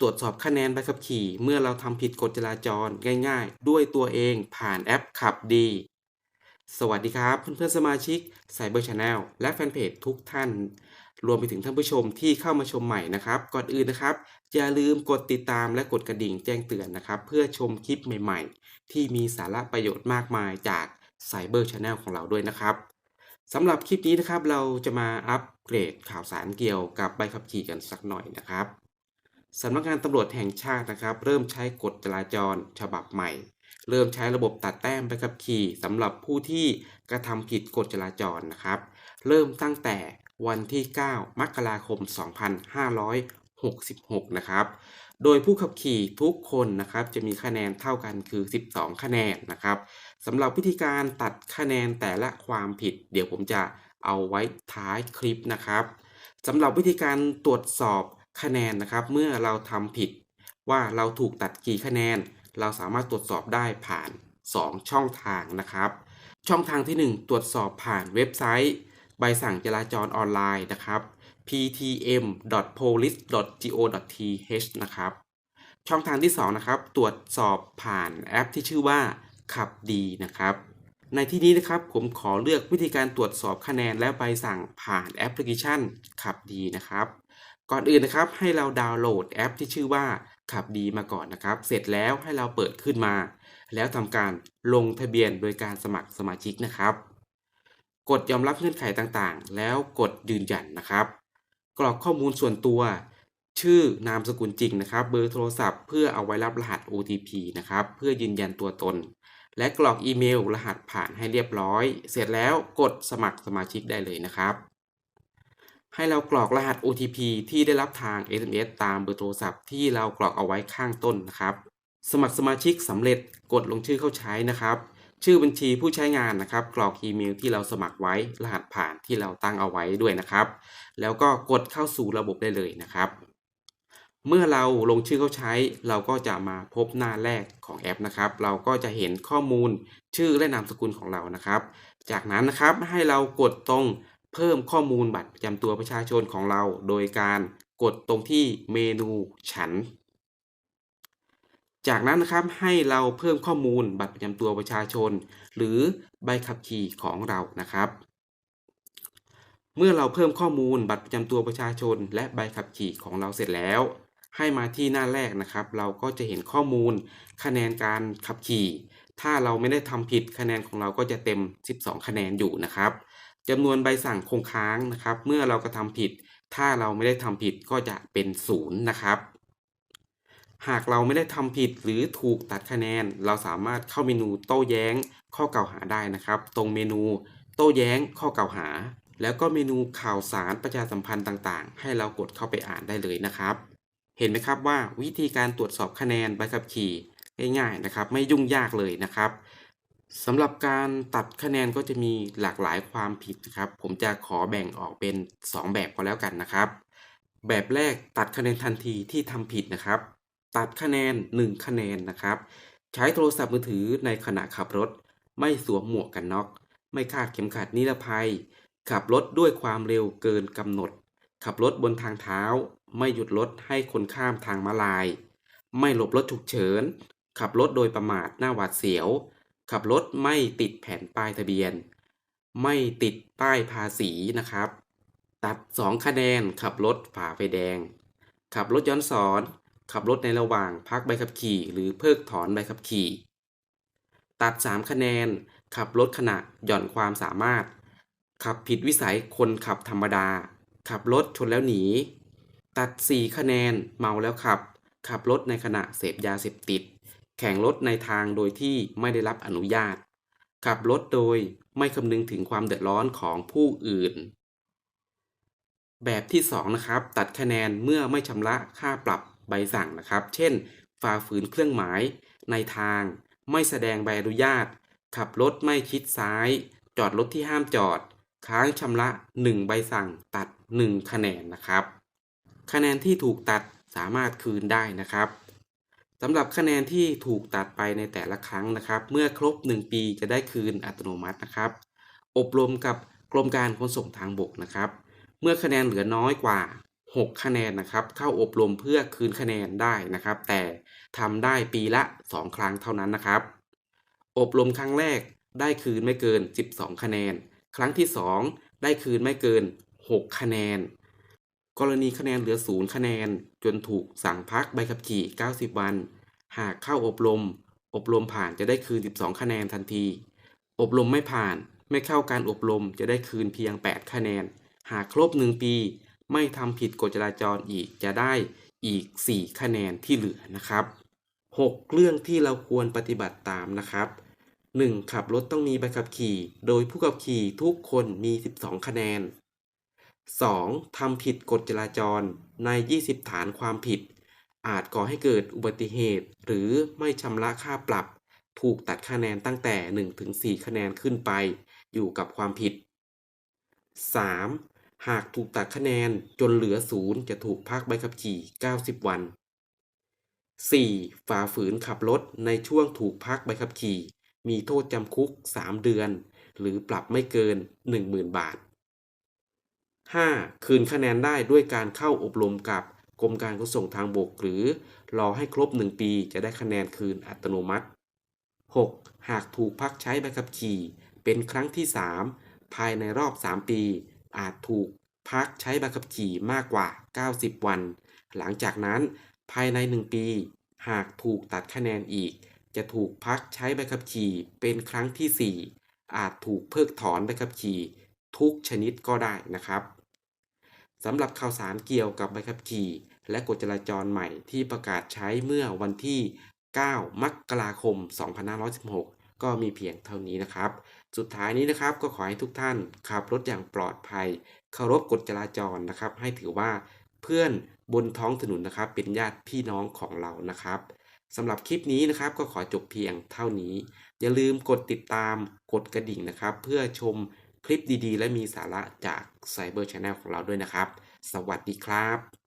ตรวจสอบคะแนนใบขับขี่ เมื่อเราทำผิดกฎจราจรง่าย ๆ ด้วยตัวเองผ่านแอปขับดี สวัสดีครับ เพื่อนๆสมาชิก Cyber Channel และแฟนเพจทุกท่าน รวมไปถึงท่านผู้ชมที่เข้ามาชมใหม่นะครับ ก่อนอื่นนะครับ อย่าลืมกดติดตามและกดกระดิ่งแจ้งเตือนนะครับ เพื่อชมคลิปใหม่ๆ ที่มีสาระประโยชน์มากมายจาก Cyber Channel ของเราด้วยนะครับสำหรับคลิปนี้นะครับเราจะมาอัปเกรดข่าวสารเกี่ยวกับใบขับขี่กันสักหน่อยนะครับ สำนักงานตำรวจแห่งชาตินะครับ เริ่มใช้กฎจราจรฉบับใหม่ เริ่มใช้ระบบตัดแต้มใบขับขี่สำหรับผู้ที่กระทำผิดกฎจราจรนะครับ เริ่มตั้งแต่วันที่ 9 มกราคม 2566 นะครับ โดยผู้ขับขี่ทุกคนนะครับจะมีคะแนนเท่ากันคือ 12 คะแนนนะครับสำหรับวิธีการตัดคะแนนแต่ละความผิด เดี๋ยวผมจะเอาไว้ท้ายคลิปนะครับสำหรับวิธีการตรวจสอบ คะแนนนะครับ เมื่อเราทำผิดว่าเราถูกตัดกี่คะแนน เราสามารถตรวจสอบได้ผ่าน 2 ช่องทางนะครับ ช่องทางที่ 1 ตรวจสอบผ่านเว็บไซต์ ใบสั่งจราจรออนไลน์นะครับ ptm.police.go.th นะครับ ช่องทางที่ 2 นะครับ ตรวจสอบผ่านแอปที่ชื่อว่าขับดีนะครับ ในที่นี้นะครับผมขอเลือกวิธีการตรวจสอบคะแนนและใบสั่งผ่านแอปพลิเคชันขับดีนะครับ ก่อนอื่นนะครับให้เราดาวน์โหลดแอปที่ชื่อว่าขับดีมาก่อนนะครับ เสร็จแล้วให้เราเปิดขึ้นมา แล้วทำการลงทะเบียนโดยการสมัครสมาชิกนะครับ กดยอมรับเงื่อนไขต่างๆ แล้วกดยืนยันนะครับ กรอกข้อมูลส่วนตัว ชื่อนามสกุลจริงนะครับ เบอร์โทรศัพท์เพื่อเอาไว้รับรหัส OTP นะครับ เพื่อยืนยันตัวตน และกรอกอีเมล รหัสผ่านให้เรียบร้อย เสร็จแล้วกดสมัครสมาชิกได้เลยนะครับ ให้เรากรอกรหัส OTP ที่ได้รับทาง SMS ตามเบอร์โทรศัพท์ที่เรากรอกเอาไว้ข้างต้นนะครับ สมัครสมาชิกสำเร็จกดลงชื่อเข้าใช้นะครับ ชื่อบัญชีผู้ใช้งานนะครับ กรอกอีเมลที่เราสมัครไว้รหัสผ่านที่เราตั้งเอาไว้ด้วยนะครับ แล้วก็กดเข้าสู่ระบบได้เลยนะครับ เมื่อเราลงชื่อเข้าใช้ เราก็จะมาพบหน้าแรกของแอปนะครับ เราก็จะเห็นข้อมูลชื่อและนามสกุลของเรานะครับ จากนั้นนะครับให้เรากดตรง เพิ่มข้อมูลบัตรประจำตัวประชาชนของเรา โดยการกดตรงที่เมนูฉัน จากนั้นนะครับให้เราเพิ่มข้อมูลบัตรประจำตัวประชาชน หรือใบขับขี่ของเรานะครับ เมื่อเราเพิ่มข้อมูลบัตรประจำตัวประชาชน และใบขับขี่ของเราเสร็จแล้ว ให้มาที่หน้าแรกนะครับ เราก็จะเห็นข้อมูล คะแนนการขับขี่ ถ้าเราไม่ได้ทำผิดคะแนนของเราก็จะเต็ม 12 คะแนนอยู่นะครับ จำนวนใบสั่งคงค้างนะครับ เมื่อเรากระทำผิด ถ้าเราไม่ได้ทำผิดก็จะเป็นศูนย์นะครับ หากเราไม่ได้ทำผิดหรือถูกตัดคะแนน เราสามารถเข้าเมนูโต้แย้งข้อกล่าวหาได้นะครับ ตรงเมนูโต้แย้งข้อกล่าวหา แล้วก็เมนูข่าวสารประชาสัมพันธ์ต่างๆ ให้เรากดเข้าไปอ่านได้เลยนะครับ เห็นไหมครับว่าวิธีการตรวจสอบคะแนนใบขับขี่ง่ายๆนะครับ ไม่ยุ่งยากเลยนะครับ สำหรับการตัดคะแนนก็จะมีหลากหลายความผิดนะครับ ผมจะขอแบ่งออกเป็น 2 แบบก็แล้วกันนะครับ แบบแรกตัดคะแนนทันทีที่ทำผิดนะครับ ตัดคะแนน 1 คะแนนนะครับ ใช้โทรศัพท์มือถือในขณะขับรถ ไม่สวมหมวกกันน็อก ไม่คาดเข็มขัดนิรภัย ขับรถด้วยความเร็วเกินกำหนด ขับรถบนทางเท้า ไม่หยุดรถให้คนข้ามทางมาลาย ไม่หลบรถฉุกเฉิน ขับรถโดยประมาทหน้าหวาดเสียว ขับรถไม่ติดแผ่นป้ายทะเบียน ไม่ติดป้ายภาษีนะครับ ตัด 2 คะแนน ขับรถฝ่าไฟแดง ขับรถย้อนสอน ขับรถในระหว่างพักใบขับขี่ หรือเพิกถอนใบขับขี่ ตัด 3 คะแนน ขับรถขณะหย่อนความสามารถ ขับผิดวิสัยคนขับธรรมดา ขับรถชนแล้วหนี ตัด 4 คะแนน เมาแล้วขับ ขับรถในขณะเสพยาเสพติด แข่งรถในทางโดยที่ไม่ได้รับอนุญาต ขับรถโดยไม่คำนึงถึงความเดือดร้อนของผู้อื่น แบบที่ 2 นะครับ ตัดคะแนนเมื่อไม่ชำระค่าปรับใบสั่งนะครับ เช่น ฝ่าฝืนเครื่องหมายในทาง ไม่แสดงใบอนุญาต ขับรถไม่ชิดซ้าย จอดรถที่ห้ามจอด ค้างชำระ 1 ใบสั่ง ตัด 1 คะแนนนะครับ คะแนนที่ถูกตัดสามารถคืนได้นะครับ สำหรับคะแนนที่ถูกตัดไปในแต่ละครั้งนะครับ เมื่อครบ 1 ปีจะได้คืนอัตโนมัตินะครับ อบรมกับกรมการขนส่งทางบกนะครับ เมื่อคะแนนเหลือน้อยกว่า 6 คะแนนนะครับ เข้าอบรมเพื่อคืนคะแนนได้นะครับ แต่ทำได้ปีละ 2 ครั้งเท่านั้นนะครับ อบรมครั้งแรกได้คืนไม่เกิน 12 คะแนน ครั้งที่ 2 ได้คืนไม่เกิน 6 คะแนน กรณีคะแนนเหลือ0คะแนน จนถูกสั่งพักใบขับขี่ 90 วัน หากเข้าอบรม อบรมผ่านจะได้คืน 12 คะแนนทันที อบรมไม่ผ่านไม่เข้าการอบรมจะได้คืนเพียง 8 คะแนน หากครบ 1 ปี ไม่ทำผิดกฎจราจรอีกจะได้อีก 4 คะแนนที่เหลือนะครับ 6 เรื่องที่เราควรปฏิบัติตามนะครับ 1. ขับรถต้องมีใบขับขี่ โดยผู้ขับขี่ทุกคนมี 12 คะแนน 2. ทำผิดกฎจราจรใน 20 ฐานความผิด อาจก่อให้เกิดอุบัติเหตุ หรือไม่ชำระค่าปรับ ถูกตัดคะแนนตั้งแต่ 1-4 คะแนนขึ้นไป อยู่กับความผิด 3. หากถูกตัดคะแนนจนเหลือศูนย์จะถูกพักใบขับขี่ 90 วัน 4. ฝ่าฝืนขับรถในช่วงถูกพักใบขับขี่ มีโทษจำคุก 3 เดือน หรือปรับไม่เกิน 10,000 บาท 5. คืนคะแนนได้ด้วยการเข้าอบรมกับกรมการขนส่งทางบก หรือรอให้ครบ 1 ปีจะได้คะแนนคืนอัตโนมัติ 6. หากถูกพักใช้ใบขับขี่ เป็นครั้งที่ 3 ภายในรอบ 3 ปี อาจถูกพักใช้ใบขับขี่มากกว่า 90 วัน หลังจากนั้นภายใน 1 ปี หากถูกตัดคะแนนอีก จะถูกพักใช้ใบขับขี่เป็นครั้งที่ 4 อาจถูกเพิกถอนใบขับขี่ทุกชนิดก็ได้นะครับ สำหรับข่าวสารเกี่ยวกับใบขับขี่ และกฎจราจรใหม่ที่ประกาศใช้เมื่อวันที่ 9 มกราคม 2516 ก็มีเพียงเท่านี้นะครับ สุดท้ายนี้นะครับก็ขอให้ทุกท่านขับรถอย่างปลอดภัย เคารพกฎจราจรนะครับ ให้ถือว่าเพื่อนบนท้องถนนนะครับ เป็นญาติพี่น้องของเรานะครับสำหรับคลิปนี้นะครับก็ขอจบเพียงเท่านี้ อย่าลืมกดติดตามกดกระดิ่งนะครับ เพื่อชม คลิปดีๆ และมีสาระจาก Cyber Channel ของเราด้วยนะครับ สวัสดีครับ